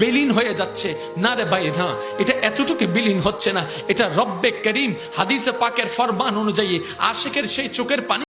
বিলীন হয়ে যাচ্ছে। না রে ভাই, না, এটা এতটুকু বিলীন হচ্ছে না। এটা রব্বে করিম, হাদিসে পাকের ফরমান অনুযায়ী আশেকের সেই চোখের পানি